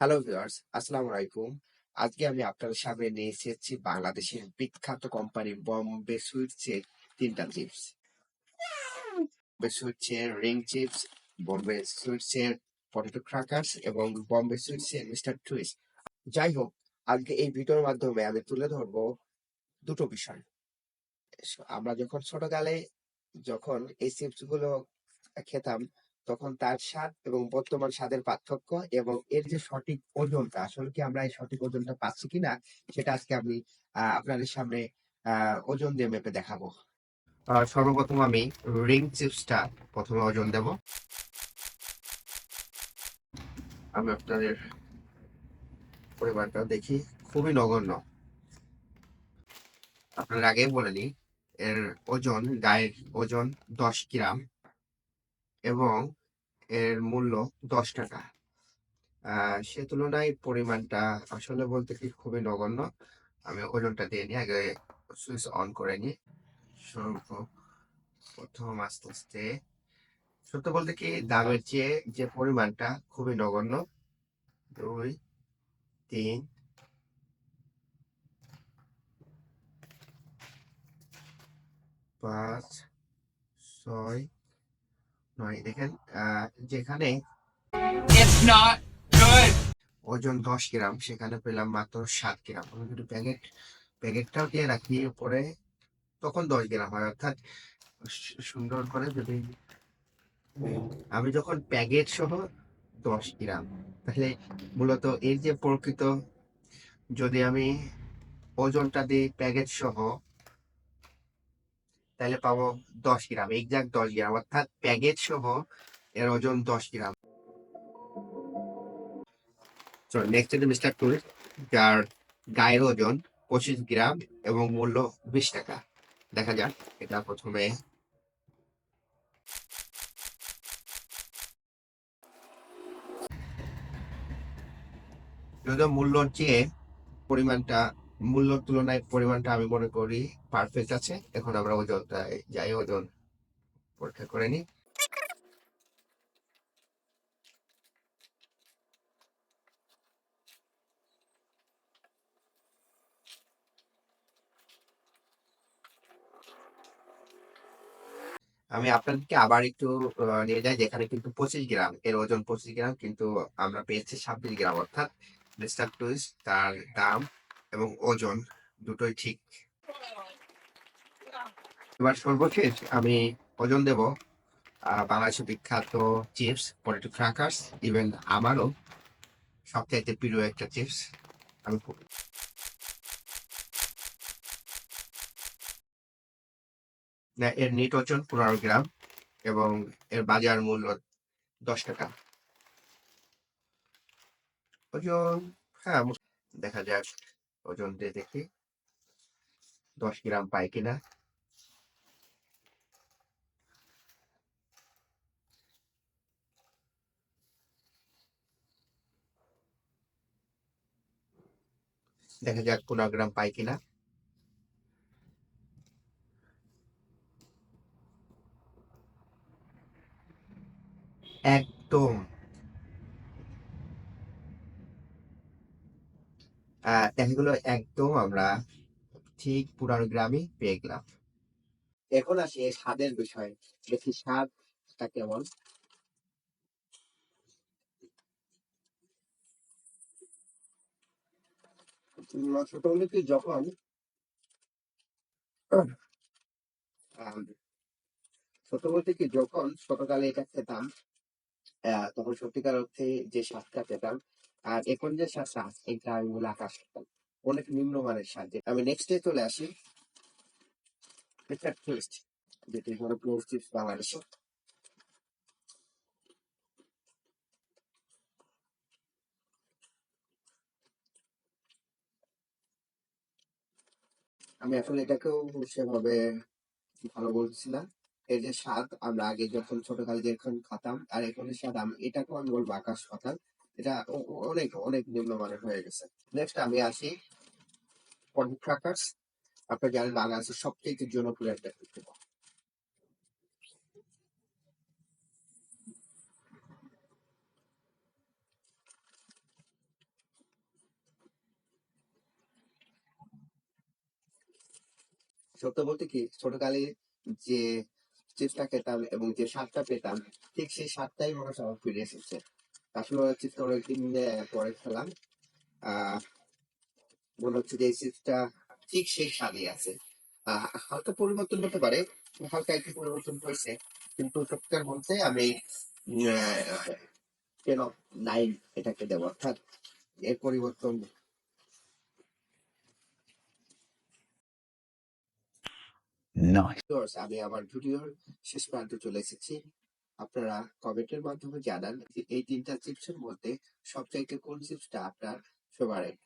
Hello viewers আসসালামু আলাইকুম আজকে আমি আপনাদের সামনে নিয়ে এসেছি বাংলাদেশের বিখ্যাত কোম্পানি বম্বে সুইটস এর তিনটা চিপস বম্বে সুইটস এর রিং চিপস বম্বে সুইটস এর পটেটো ক্রাকার্স এবং বম্বে সুইটস এর মিস্টার টুইস্ট যাই হোক, আজকে এই ভিডিওর মাধ্যমে আমি তুলে ধরবো দুটো বিষয়। আমরা যখন ছোটকালে যখন এই চিপসগুলো খেতাম তখন তার স্বাদ এবং বর্তমান স্বাদের পার্থক্য এবং এর যে সঠিক ওজনটা, আসলে কি আমরা এই সঠিক ওজনটা পাচ্ছি কিনা, সেটা আজকে আমি আপনাদের সামনে ওজন দিয়ে মেপে দেখাবো। সর্বপ্রথম আমি রিং চিপসটা প্রথমে ওজন দেব। আমি আপনাদের পরিমাণটা দেখি, খুবই নগণ্য। আপনার আগে বলে নিই এর ওজন, গায়ের ওজন দশ গ্রাম এবং এর মূল্য দশ টাকা। সে তুলনায় পরিমাণটা আসলে বলতে কি খুবই নগণ্য। আমি ওজনটা দিয়ে নিই, আগে সুইচ অন করে নিই। প্রথম আস্তে আস্তে, সত্য বলতে কি দামের চেয়ে যে পরিমাণটা খুবই নগণ্য। দুই, তিন, পাঁচ, ছয় নয় দেখেন যেখানে. ওজন দশ গ্রাম সেখানে পেলাম মাত্র সাত গ্রাম আমি যদি প্যাকেট প্যাকেটটাও দিয়ে রাখি উপরে তখন দশ গ্রাম হয় অর্থাৎ সুন্দর করে যদি আমি যখন প্যাকেট সহ দশ গ্রাম তাহলে মূলত এর যে প্রকৃত যদি আমি ওজনটা দিই প্যাকেট সহ তাহলে পাবো দশ গ্রাম এক্সাক্ট দশ গ্রাম। অর্থাৎ প্যাকেট সহ এর ওজন দশ গ্রাম। নেক্সট মিস্টার টুরিস্ট যার গায়ের ওজন পঁচিশ গ্রাম এবং মূল্য বিশ টাকা। দেখা যাক, এটা প্রথমে যদিও মূল্যর চেয়ে পরিমাণটা মূল্যর তুলনায় পরিমাণটা আমি মনে করি পারফেক্ট আছে। এখন আমরা ওজনটা যাই, ওজন পরীক্ষা করে নিই। আমি আপনাদেরকে আবার একটু নিয়ে যাই, যেখানে কিন্তু পঁচিশ গ্রাম, এর ওজন পঁচিশ গ্রাম, কিন্তু আমরা পেয়েছি ছাব্বিশ গ্রাম, অর্থাৎ তার দাম এবং ওজন দুটোই ঠিক। এবার সর্বশেষ আমি ওজন দেব বাংলাদেশের বিখ্যাত চিপস পটেটো ক্রাকার্স ইভেন আমারও সবচাইতে প্রিয় একটা চিপস আমি না, এর নিট ওজন পনেরো গ্রাম এবং এর বাজার মূল্য দশ টাকা। ওজন হ্যাঁ দেখা যাক। ওজন দিয়ে দেখি। দশ গ্রাম পাই কিনা। দেখা যাক পনেরো গ্রাম পাই কিনা। একদম। আহ দেখা গেলো একদম আমরা ঠিক পনেরো গ্রামে পেয়ে গেলাম। এখন আসি এই স্বাদের বিষয়ে। দেখি স্বাদটা কেমন। উম, ছোট হলে কি যখন আহ, ছোট বলতে কি যখন ছোটকালে এটা খেতাম আহ, তখন সত্যিকার অর্থে যে স্বাদটা পেতাম আর এখন যে স্বাদটা এটা আমি বলে আকাশ অনেক নিম্নমানের যেটা- আমি নেক্সট ডে চলে আসি। যেটি হলো ক্লোজ চিপস বাংলাদেশে। আমি আসলে এটাকেও সেভাবে ভালো বলছি না এর যে স্বাদ, আমরা আগে যখন ছোটকালে যখন খাতাম, আর এখনের স্বাদ, আমি এটাকেও আমি বলব আকাশ কথা এটা অনেক অনেক নিম্নমানের হয়ে গেছে। নেক্সট আমি আসি কন্টেন্ট ট্র্যাকার্স আপনারা জানেন বাংলাদেশের সবচেয়ে জনপ্রিয় একটা প্ল্যাটফর্ম সত্য বলতে কি, ছোটকালে যে চেষ্টা পেতাম এবং যে স্বাদটা পেতাম, ঠিক সেই স্বাদটাই মানুষ হয় ফিরে এসেছে। আসলে চিপসটা অনেকদিন আহ, পরে খেলাম মনে হচ্ছে যে এই ঠিক সেই স্বাদই আছে হালকা পরিবর্তন হতে পারে হালকা একটু পরিবর্তন হয়েছে কিন্তু সত্যিকার বলতে আমি টেন অফ নাইন এটাকে দেবো অর্থাৎ এর পরিবর্তন. আমি আমার ভিডিওর শেষ প্রান্তে চলে এসেছি আপনারা কমেন্টের মাধ্যমে জানান যে এই তিনটা চিপসের মধ্যে সবচাইতে কোন চিপসটা আপনার ফেভারিট